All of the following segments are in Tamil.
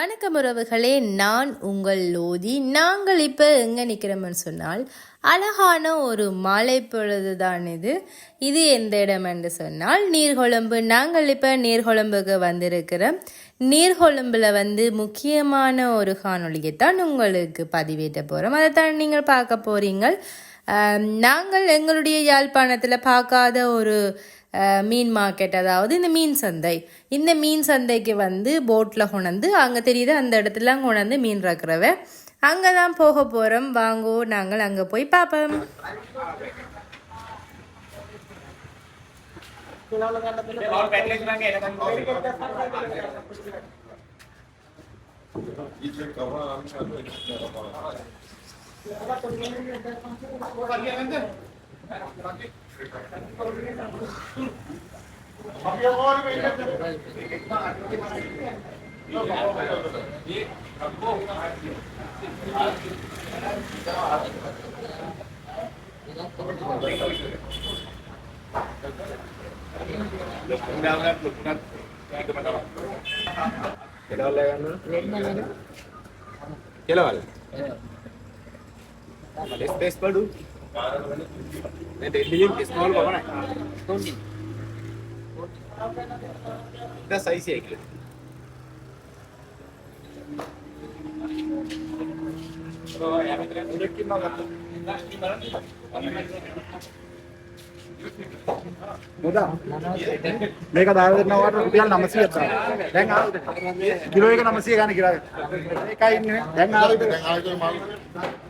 வணக்கம் உறவுகளே நான் உங்கள் லோதி. நாங்கள் இப்போ எங்கே நிற்கிறோம்னு சொன்னால் அழகான ஒரு மலை பொழுது தான் இது இது எந்த இடம் என்று சொன்னால் நீர்கொழும்பு. நாங்கள் இப்போ நீர்கொழும்புக்கு வந்திருக்கிறோம். நீர்கொழும்பில் வந்து முக்கியமான ஒரு காணொளியை தான் உங்களுக்கு பதிவேற்ற போகிறோம் அதை தான் நீங்கள் பார்க்க போகிறீங்கள் நாங்கள் எங்களுடைய யாழ்ப்பாணத்தில் பார்க்காத ஒரு மீன் மார்க்கெட் அதாவது இந்த மீன் சந்தை. இந்த மீன் சந்தைக்கு வந்து போட்டில் கொண்டாந்து அங்கே தெரியுது அந்த இடத்துலாம் கொண்டாந்து மீன் ரக்கிறவ. அங்கே தான் போக போகிறோம் வாங்கோ நாங்கள் அங்கே போய் பார்ப்போம் ఎలా వాళ్ళు ఎస్ పడు నేను ఢిల్లీని తీసుకోవాలి బాబా ఇంకా సైజ్ చేయలేదు මේක දාවදෙන්නවට රුපියල් 900ක් තමයි. දැන් ආවද? කිලෝ එක 900 ගන්න කියලා. ඒකයි ඉන්නේ. දැන් ආවද? දැන් ආවද මම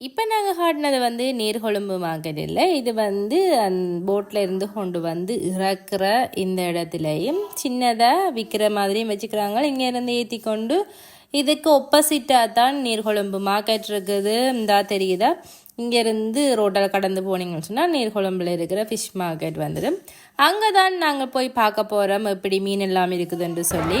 இப்போ நாங்கள் காட்டினது வந்து நீர்கொழும்பு மார்க்கெட் இல்லை. இது வந்து அந் போட்டில் இருந்து கொண்டு வந்து இறக்குற இந்த இடத்துலையும் சின்னதாக விற்கிற மாதிரியும் வச்சுக்கிறாங்க. இங்கேருந்து ஏற்றி கொண்டு இதுக்கு ஒப்போசிட்டாக தான் நீர்கொழும்பு மார்க்கெட் இருக்குது. இந்தா தெரியுதா? இங்கேருந்து ரோட்டில் கடந்து போனீங்கன்னு சொன்னால் நீர்கொழும்பில் இருக்கிற ஃபிஷ் மார்க்கெட் வந்துடும் அங்கே தான் நாங்கள் போய் பார்க்க போகிறோம் எப்படி மீன் எல்லாம் இருக்குதுன்னு சொல்லி.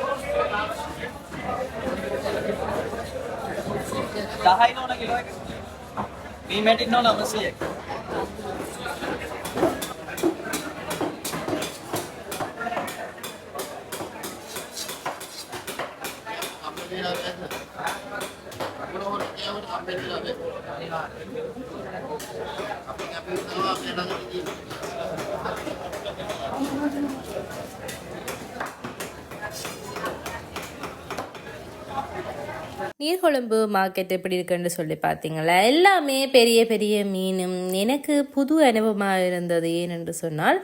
දහයි නෝන කිලෝ එක. මේ මැටින් නෝන 900ක්. අපි අපි තව අපේ ළඟට ගිහින් நீர்கொழும்பு மார்க்கெட் எப்படி இருக்குன்னு சொல்லி பார்த்தீங்களா? எல்லாமே பெரிய பெரிய மீனும் எனக்கு புது அனுபவமாக இருந்தது ஏனென்று சொன்னால்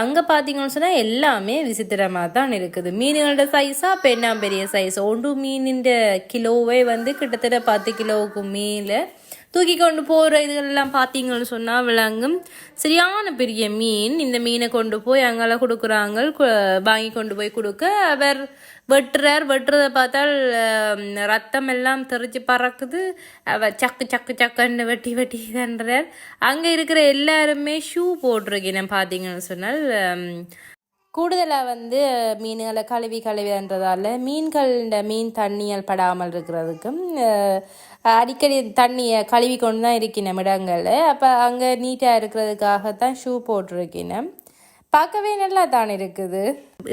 அங்கே பார்த்தீங்கன்னு சொன்னால் எல்லாமே விசித்திரமாக தான் இருக்குது. மீன்களோட சைஸாக பெண்ணா பெரிய சைஸ் ஒன்று மீனின் கிலோவே வந்து கிட்டத்தட்ட பத்து கிலோவுக்கு மேலே தூக்கி கொண்டு போகிற இதுகளெல்லாம் பார்த்தீங்கன்னு சொன்னால் விளங்கும் சரியான பெரிய மீன் இந்த மீனை கொண்டு போய் அங்கெல்லாம் கொடுக்குறாங்க. கு- வாங்கி கொண்டு போய் கொடுக்க. அவர் வெட்டுறார். வெட்டுறதை பார்த்தால் ரத்தம் எல்லாம் தெரிஞ்சு பறக்குது. அவர் சக்கு சக்கு சக்குன்னு வெட்டி வெட்டி தண்டுறார் அங்கே இருக்கிற எல்லாருமே ஷூ போட்டிருக்கேன் பார்த்தீங்கன்னு சொன்னால் கூடுதலாக வந்து மீன்களை கழுவி கழுவின்றதால மீன்கள் இந்த மீன் தண்ணியால் படாமல் இருக்கிறதுக்கும் அடிக்கடி தண்ணியை கழுவி கொண்டு தான் இருக்கின இடங்களில் அப்போ அங்கே நீட்டாக இருக்கிறதுக்காக தான் ஷூ போட்டிருக்கினேன். பார்க்கவே நல்லா தான் இருக்குது?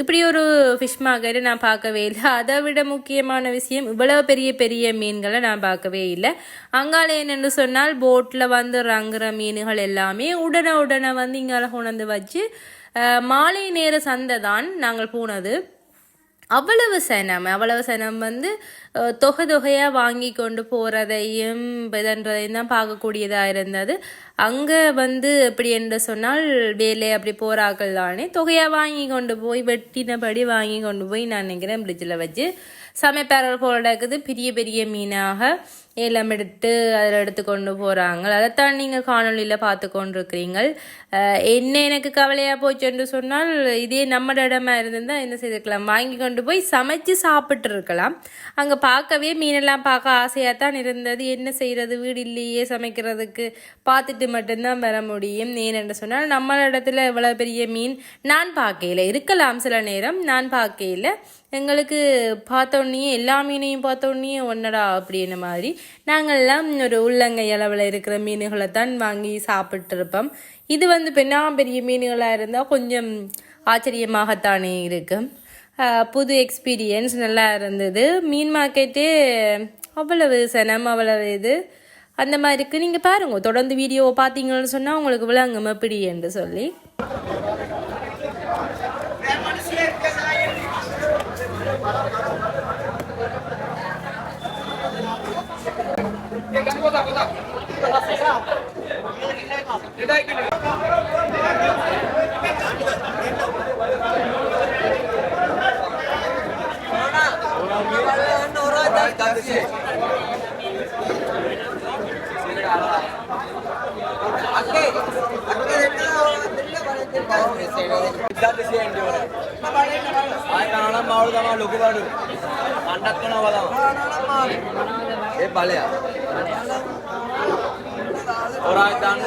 இப்படி ஒரு ஃபிஷ் மார்க்கெட் நான் பார்க்கவே இல்லை. அதை விட முக்கியமான விஷயம் இவ்வளவு பெரிய பெரிய மீன்களை நான் பார்க்கவே இல்லை. அங்கால என்னென்னு சொன்னால் போட்டில் வந்து ரங்குற மீன்கள் எல்லாமே உடனே உடனே வந்து இங்கால கொண்டு வச்சு மாலை நேர சந்தை தான் நாங்கள் போனது. அவ்வளவு சனம் அவ்வளவு சனம் வந்து தொகை தொகையாக வாங்கி கொண்டு போகிறதையும் இதன்றதையும் தான் பார்க்கக்கூடியதாக இருந்தது. அங்கே வந்து எப்படி என்று சொன்னால் வேலை அப்படி போகிறாக்கள் தானே. தொகையாக வாங்கி கொண்டு போய் வெட்டினபடி வாங்கி கொண்டு போய் நான் நினைக்கிறேன் ஃப்ரிட்ஜில் வச்சு. சமைப்பார்கள் போல இருக்குது பெரிய பெரிய மீனாக ஏலம் எடுத்து அதில் எடுத்து கொண்டு போகிறாங்க அதைத்தான் நீங்கள் காணொளியில் பார்த்து கொண்டிருக்கிறீங்கள் என்ன எனக்கு கவலையாக போச்சு என்று சொன்னால் இதே நம்ம இடமா இருந்திருந்தால் என்ன செய்திருக்கலாம்? வாங்கி கொண்டு போய் சமைச்சு சாப்பிட்டு இருக்கலாம். அங்கே பார்க்கவே மீனெல்லாம் பார்க்க ஆசையாக தான் இருந்தது. என்ன செய்கிறது வீடு இல்லையே சமைக்கிறதுக்கு. பார்த்துட்டு மட்டும்தான் வர முடியும் ஏனென்று சொன்னால் நம்ம இடத்துல இவ்வளோ பெரிய மீன் நான் பார்க்கையில் இருக்கலாம் சில நேரம் நான் பார்க்கையில் எங்களுக்கு பார்த்தோன்னே எல்லா மீனையும் பார்த்தோன்னே ஒன்னடா அப்படின்ன மாதிரி நாங்கள்லாம் ஒரு உள்ளங்கை அளவில் இருக்கிற மீன்களை தான் வாங்கி சாப்பிட்ருப்போம் இது வந்து பெண்ணா பெரிய மீன்களாக இருந்தால் கொஞ்சம் ஆச்சரியமாகத்தானே இருக்கும் புது எக்ஸ்பீரியன்ஸ் நல்லா இருந்தது. மீன் மார்க்கெட்டே அவ்வளவு சனம் அவ்வளவு இது. அந்த மாதிரி இருக்கு. நீங்கள் பாருங்க தொடர்ந்து வீடியோவை பார்த்தீங்கன்னு சொன்னால் உங்களுக்கு விளங்கும் எப்படி என்று சொல்லி. ආය ఇజ్జత్ చేయండి ఆయన నాన్న మామిడిదమ్మా లుగువాడు పండక్కన వదా. ఏ బాలయా? దాన్ని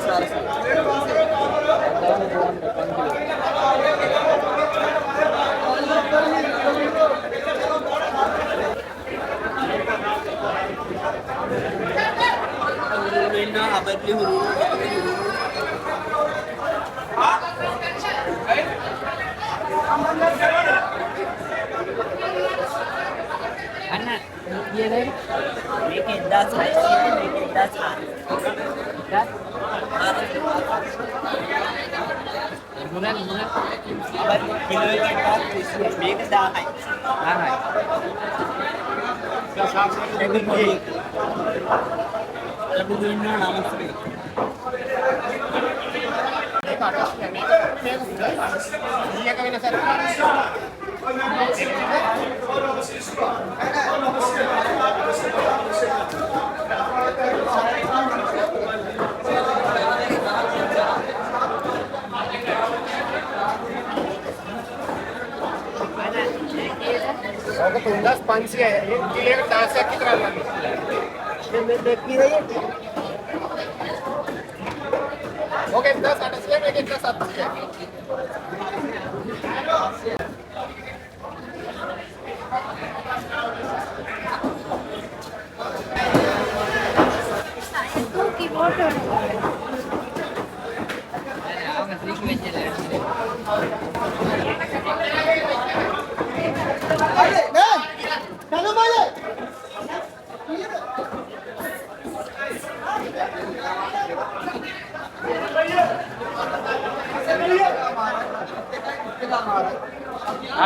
సార్ Anna, ये ले लेकिन दस है लेकिन दस है दस मुना मुना बस किलो के बाद इसमें मेक दा है हाँ है क्या साफ से तो उन्दास पाँच ही है। ये किले का तास है कितना? लगा देखती रहिए ओके दस अटस्टे में दस अटस्टे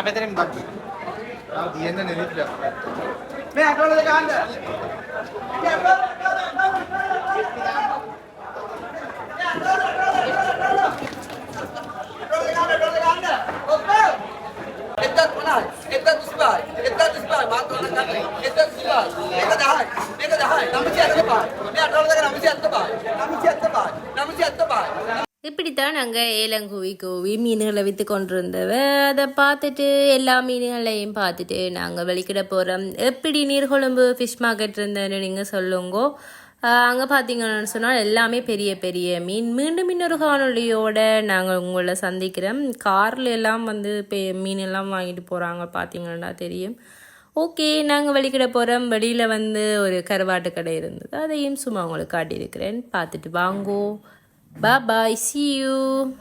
Cafeterim bak. Ya diğerine ne diyor? Ne akıllı kaldı. Namıcı attı bak. Ne atmalı da namıcı attı bak. Namıcı attı bak. Namıcı attı bak. Namıcı attı bak. இப்படித்தான் நாங்கள் ஏலங்குவி கூவி மீன்களை விற்று கொண்டிருந்தவ. அதை பார்த்துட்டு எல்லா மீன்களையும் பார்த்துட்டு நாங்கள் வெளிக்கிட போகிறோம் எப்படி நீர்கொழும்பு ஃபிஷ் மார்க்கெட் இருந்தேன்னு நீங்கள் சொல்லுங்கோ. அங்கே பார்த்தீங்கன்னு சொன்னால் எல்லாமே பெரிய பெரிய மீன். மீண்டும் இன்னொரு காணொளியோட நாங்கள் உங்களை சந்திக்கிறோம். காரில் எல்லாம் வந்து பெ மீன் எல்லாம் வாங்கிட்டு போகிறாங்க பார்த்தீங்கன்னா தெரியும். ஓகே நாங்கள் வெளிக்கிட போகிறோம் வெளியில் வந்து ஒரு கருவாட்டு கடை இருந்தது. அதையும் சும்மா உங்களுக்கு காட்டியிருக்கிறேன். பார்த்துட்டு வாங்கோ. Bye-bye. See you.